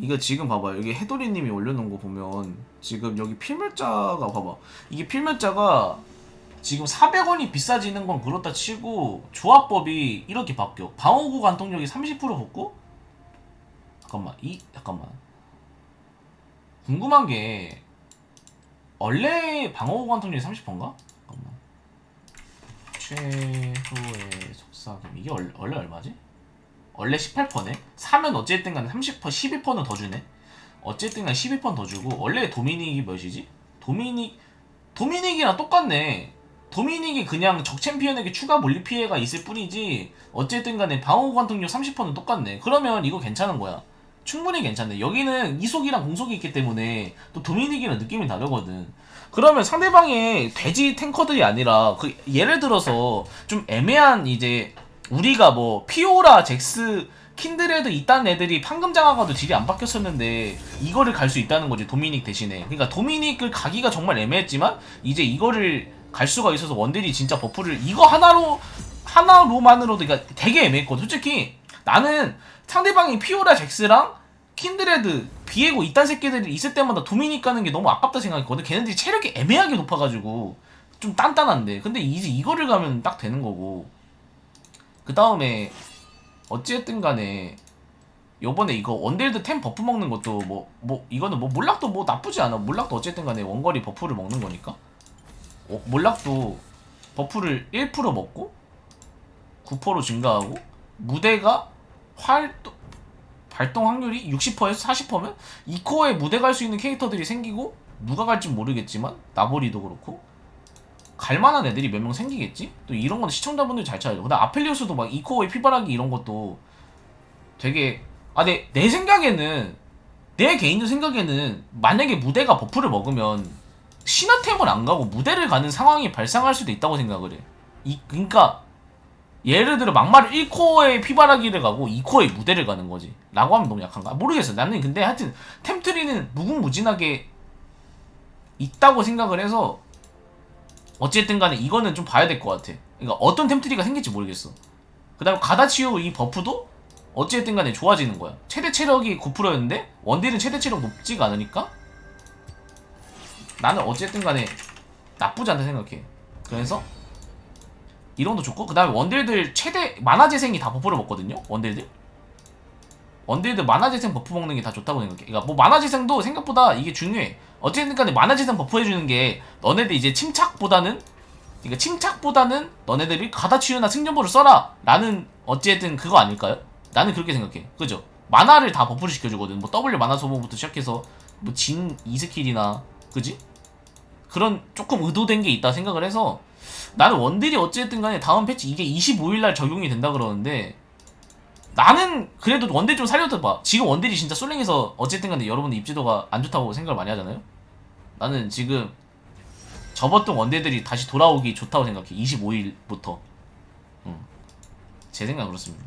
이거 지금 봐봐요. 여기 해도리님이 올려놓은 거 보면 지금 여기 필멸자가 봐봐. 이게 필멸자가 지금 400원이 비싸지는 건 그렇다 치고 조합법이 이렇게 바뀌어. 방어구 관통력이 30% 붙고 잠깐만 이 잠깐만 궁금한 게 원래 방어구 관통력이 30%인가? 잠깐만 최후의 속삭임 이게 원래, 원래 얼마지? 원래 18%네? 사면 어쨌든 간에 30% 12%는 더 주네. 어쨌든 간에 12%더 주고 원래 도미닉이 몇이지? 도미닉 도미닉이랑 똑같네. 도미닉이 그냥 적 챔피언에게 추가 물리 피해가 있을 뿐이지 어쨌든 간에 방어 관통력 30%는 똑같네. 그러면 이거 괜찮은 거야. 충분히 괜찮네. 여기는 이속이랑 공속이 있기 때문에 또 도미닉이랑 느낌이 다르거든. 그러면 상대방의 돼지 탱커들이 아니라 그 예를 들어서 좀 애매한 이제 우리가 뭐 피오라 잭스 킨드레드 이딴 애들이 판금 장화가도 딜이 안 바뀌었었는데 이거를 갈 수 있다는 거지 도미닉 대신에. 그러니까 도미닉을 가기가 정말 애매했지만 이제 이거를 갈 수가 있어서 원딜이 진짜 버프를 이거 하나로 하나로만으로도 그러니까 되게 애매했거든. 솔직히 나는 상대방이 피오라 잭스랑 킨드레드 비에고 이딴 새끼들이 있을 때마다 도미닉 가는 게 너무 아깝다 생각했거든. 걔네들이 체력이 애매하게 높아가지고 좀 단단한데. 근데 이제 이거를 가면 딱 되는 거고 그 다음에 어찌됐든 간에 요번에 이거 원딜드 템 버프 먹는 것도 뭐 뭐 이거는 뭐 몰락도 뭐 나쁘지 않아. 몰락도 어쨌든 간에 원거리 버프를 먹는 거니까. 어, 몰락도 버프를 1% 먹고 9%로 증가하고 무대가 활동 발동 확률이 60%에서 40%면 이코어에 무대 갈 수 있는 캐릭터들이 생기고 누가 갈지 모르겠지만 나보리도 그렇고 갈만한 애들이 몇 명 생기겠지? 또 이런 건 시청자분들이 잘 찾아요. 근데 아펠리오스도 막 이코어의 피바라기 이런 것도 되게 아, 내, 내 생각에는 내 개인적 생각에는 만약에 무대가 버프를 먹으면 신화템을 안 가고 무대를 가는 상황이 발생할 수도 있다고 생각을 해. 이 그러니까 예를 들어 막말을 1코어에 피바라기를 가고 2코어에 무대를 가는 거지. 라고 하면 너무 약한가? 모르겠어. 나는 근데 하여튼 템트리는 무궁무진하게 있다고 생각을 해서 어쨌든 간에 이거는 좀 봐야 될 것 같아. 그러니까 어떤 템트리가 생길지 모르겠어. 그 다음에 가다치오 이 버프도 어쨌든 간에 좋아지는 거야. 최대 체력이 9%였는데 원딜은 최대 체력 높지가 않으니까 나는 어쨌든 간에 나쁘지 않다 생각해. 그래서 이론도 좋고 그 다음에 원딜들 최대 만화 재생이 다 버프를 먹거든요. 원딜들. 원딜들 만화 재생 버프 먹는 게 다 좋다고 생각해. 그러니까 뭐 만화 재생도 생각보다 이게 중요해. 어쨌든 간에 만화 재생 버프 해주는 게 너네들 이제 침착보다는 그러니까 침착보다는 너네들이 가다치유나 승전보를 써라 라는 어쨌든 그거 아닐까요? 나는 그렇게 생각해. 그죠? 만화를 다 버프를 시켜주거든. 뭐 W 만화 소모부터 시작해서 뭐진 2스킬이나 그지? 그런 조금 의도된 게 있다 생각을 해서 나는 원딜이 어쨌든 간에 다음 패치 이게 25일 날 적용이 된다 그러는데 나는 그래도 원딜 좀 살려도 봐. 지금 원딜이 진짜 솔랭에서 어쨌든 간에 여러분들 입지도가 안 좋다고 생각을 많이 하잖아요. 나는 지금 접었던 원딜들이 다시 돌아오기 좋다고 생각해. 25일부터. 음. 제 생각 은 그렇습니다.